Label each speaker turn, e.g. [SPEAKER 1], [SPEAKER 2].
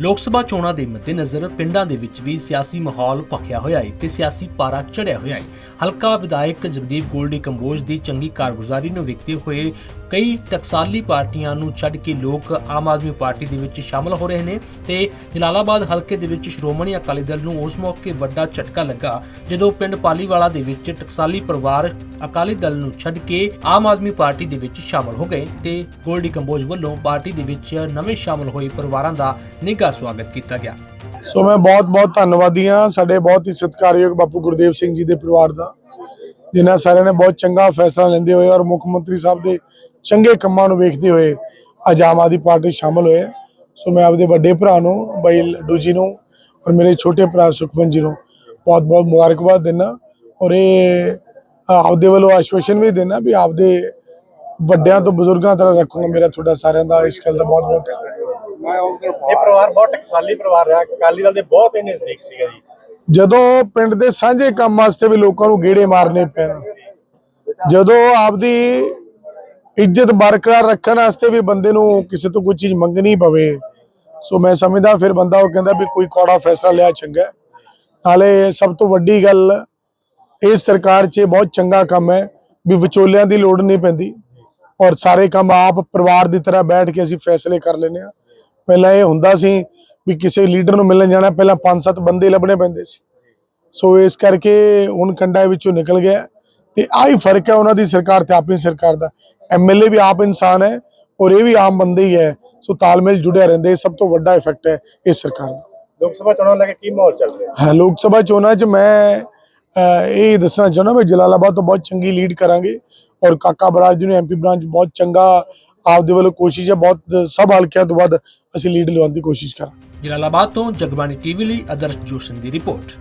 [SPEAKER 1] ਲੋਕ ਸਭਾ ਚੋਣਾਂ ਦੇ ਮੱਦੇਨਜ਼ਰ ਪਿੰਡਾਂ ਦੇ ਵਿੱਚ ਵੀ ਸਿਆਸੀ ਮਾਹੌਲ ਭਖਿਆ ਹੋਇਆ ਹੈ ਤੇ ਸਿਆਸੀ ਪਾਰਾ ਚੜਿਆ ਹੋਇਆ ਹੈ। ਹਲਕਾ ਵਿਧਾਇਕ ਜਗਦੀਪ ਗੋਲਡੀ ਕੰਬੋਜ ਦੀ ਚੰਗੀ ਕਾਰਗੁਜ਼ਾਰੀ ਨੂੰ ਵੇਖਦੇ ਹੋਏ ਕਈ ਟਕਸਾਲੀ ਪਾਰਟੀਆਂ ਨੂੰ ਛੱਡ ਕੇ ਲੋਕ ਆਮ ਆਦਮੀ ਪਾਰਟੀ ਦੇ ਵਿੱਚ ਸ਼ਾਮਲ ਹੋ ਰਹੇ ਨੇ ਤੇ ਜਲਾਲਾਬਾਦ ਹਲਕੇ ਦੇ ਵਿੱਚ ਸ਼੍ਰੋਮਣੀ ਅਕਾਲੀ ਦਲ ਨੂੰ ਉਸ ਮੌਕੇ ਵੱਡਾ ਝਟਕਾ ਲੱਗਾ, ਜਦੋਂ ਪਿੰਡ ਪਾਲੀਵਾਲਾ ਦੇ ਵਿੱਚ ਟਕਸਾਲੀ ਪਰਿਵਾਰ ਅਕਾਲੀ ਦਲ ਨੂੰ ਛੱਡ ਕੇ ਆਮ ਆਦਮੀ ਪਾਰਟੀ ਦੇ ਵਿੱਚ ਸ਼ਾਮਲ ਹੋ ਗਏ ਤੇ ਗੋਲਡੀ ਕੰਬੋਜ ਵੱਲੋਂ ਪਾਰਟੀ ਦੇ ਵਿੱਚ ਨਵੇਂ ਸ਼ਾਮਲ ਹੋਏ ਪਰਿਵਾਰਾਂ ਦਾ ਨਿੱਘਾ ਸਵਾਗਤ ਕੀਤਾ ਗਿਆ।
[SPEAKER 2] ਸੋ ਮੈਂ ਬਹੁਤ ਬਹੁਤ ਧੰਨਵਾਦੀ ਹਾਂ ਸਾਡੇ ਬਹੁਤ ਹੀ ਸਤਿਕਾਰਯੋਗ ਬਾਪੂ ਗੁਰਦੇਵ ਸਿੰਘ ਜੀ ਦੇ ਪਰਿਵਾਰ ਦਾ, ਜਿਨ੍ਹਾਂ ਸਾਰਿਆਂ ਨੇ ਬਹੁਤ ਚੰਗਾ ਫੈਸਲਾ ਲੈਂਦੇ ਹੋਏ ਔਰ ਮੁੱਖ ਮੰਤਰੀ ਸਾਹਿਬ ਦੇ ਚੰਗੇ ਕੰਮਾਂ ਨੂੰ ਵੇਖਦੇ ਹੋਏ ਅੱਜ ਆਮ ਆਦਮੀ ਪਾਰਟੀ ਸ਼ਾਮਲ ਹੋਏ। ਸੋ ਮੈਂ ਆਪਦੇ ਵੱਡੇ ਭਰਾ ਨੂੰ, ਬਾਈ ਲੱਡੂ ਜੀ ਨੂੰ ਔਰ ਮੇਰੇ ਛੋਟੇ ਭਰਾ ਸੁਖਮਨ ਜੀ ਨੂੰ ਬਹੁਤ ਬਹੁਤ ਮੁਬਾਰਕਬਾਦ ਦਿੰਦਾ ਔਰ ਇਹ ਆਪਦੇ ਵੱਲੋਂ ਆਸ਼ਵਾਸਨ ਵੀ ਦੇਣਾ ਵੀ ਆਪਦੇ ਵੱਡਿਆਂ ਤੋਂ ਬਜ਼ੁਰਗਾਂ ਤਰ੍ਹਾਂ ਰੱਖੂਗਾ ਮੇਰਾ ਤੁਹਾਡਾ ਸਾਰਿਆਂ ਦਾ ਇਸ ਗੱਲ ਦਾ ਬਹੁਤ ਬਹੁਤ ਧੰਨਵਾਦ।
[SPEAKER 3] ਇਹ ਪਰਿਵਾਰ ਬਹੁਤ ਟਕਸਾਲੀ ਪਰਿਵਾਰ ਰਿਹਾ। ਅਕਾਲੀ ਦਲ ਦੇ ਬਹੁਤ ਹੀ ਨਜ਼ਦੀਕ ਸੀਗਾ ਜੀ।
[SPEAKER 2] ਜਦੋਂ ਪਿੰਡ ਦੇ ਸਾਂਝੇ ਕੰਮ ਵਾਸਤੇ ਵੀ ਲੋਕਾਂ ਨੂੰ ਗੇੜੇ ਮਾਰਨੇ ਪੈਣ ਜਦੋਂ ਆਪਦੀ ਇੱਜ਼ਤ ਬਰਕਰਾਰ ਰੱਖਣ ਵਾਸਤੇ ਵੀ ਬੰਦੇ ਨੂੰ ਕਿਸੇ ਤੋਂ ਕੋਈ ਚੀਜ਼ ਮੰਗਣੀ ਪਵੇ ਸੋ ਮੈਂ ਸਮਝਦਾ ਫਿਰ ਬੰਦਾ ਉਹ ਕਹਿੰਦਾ ਵੀ ਕੋਈ ਕੌੜਾ ਫੈਸਲਾ ਲਿਆ ਚੰਗਾ। ਨਾਲੇ ਸਭ ਤੋਂ ਵੱਡੀ ਗੱਲ ਇਸ ਸਰਕਾਰ 'ਚ ਇਹ ਬਹੁਤ ਚੰਗਾ ਕੰਮ ਹੈ ਵੀ ਵਿਚੋਲਿਆਂ ਦੀ ਲੋੜ ਨਹੀਂ ਪੈਂਦੀ ਔਰ ਸਾਰੇ ਕੰਮ ਆਪ ਪਰਿਵਾਰ ਦੀ ਤਰ੍ਹਾਂ ਬੈਠ ਕੇ ਅਸੀਂ ਫੈਸਲੇ ਕਰ ਲੈਂਦੇ ਆ ਪਹਿਲਾਂ ਇਹ ਹੁੰਦਾ ਸੀ ਵੀ ਕਿਸੇ ਲੀਡਰ ਨੂੰ ਮਿਲਣ ਜਾਣਾ ਪਹਿਲਾਂ ਪੰਜ ਸੱਤ ਬੰਦੇ ਲੱਭਣੇ ਪੈਂਦੇ ਸੀ। ਸੋ ਇਸ ਕਰਕੇ ਹੁਣ ਕੰਡਾ ਵਿੱਚੋਂ ਨਿਕਲ ਗਿਆ। ਤੇ ਆਹੀ ਫ਼ਰਕ ਹੈ ਉਹਨਾਂ ਦੀ ਸਰਕਾਰ ਤੇ ਆਪਣੀ ਸਰਕਾਰ ਦਾ। ਐਮਐਲਏ ਵੀ ਆਪ ਇਨਸਾਨ ਹੈ ਔਰ ਇਹ ਵੀ ਆਮ ਬੰਦੇ ਹੀ ਹੈ। ਸੋ ਤਾਲਮੇਲ ਜੁੜਿਆ ਰਹਿੰਦੇ ਇਹ ਸਭ ਤੋਂ ਵੱਡਾ ਇਫੈਕਟ ਹੈ ਇਸ ਸਰਕਾਰ ਦਾ।
[SPEAKER 3] ਲੋਕ ਸਭਾ ਚੋਣਾਂ ਲੈ ਕੇ ਕੀ ਮਾਹੌਲ ਚੱਲ ਰਿਹਾ?
[SPEAKER 2] ਹੈ ਲੋਕ ਸਭਾ ਚੋਣਾਂ 'ਚ ਮੈਂ ਇਹ ਦੱਸਣਾ ਚਾਹੁੰਦਾ ਮੈਂ ਜਲਾਲਾਬਾਦ ਤੋਂ ਬਹੁਤ ਚੰਗੀ ਲੀਡ ਕਰਾਂਗੇ ਔਰ ਕਾਕਾ ਬਰਾਜ ਜੀ ਨੂੰ ਐਮਪੀ ਬ੍ਰਾਂਚ ਬਹੁਤ ਚੰਗਾ ਆਪਦੇ ਵੱਲੋਂ ਕੋਸ਼ਿਸ਼ ਹੈ, ਬਹੁਤ ਸਭ ਹਲਕਿਆਂ ਤੋਂ ਬਾਅਦ ਅਸੀਂ ਲੀਡ ਲਿਆਉਣ ਦੀ ਕੋਸ਼ਿਸ਼ ਕਰਾਂਗੇ।
[SPEAKER 1] ਜਲਾਲਾਬਾਦ ਤੋਂ ਜਗਬਾਣੀ ਟੀਵੀ ਲਈ ਆਦਰਸ਼ ਜੋਸ਼ਨ ਦੀ ਰਿਪੋਰਟ।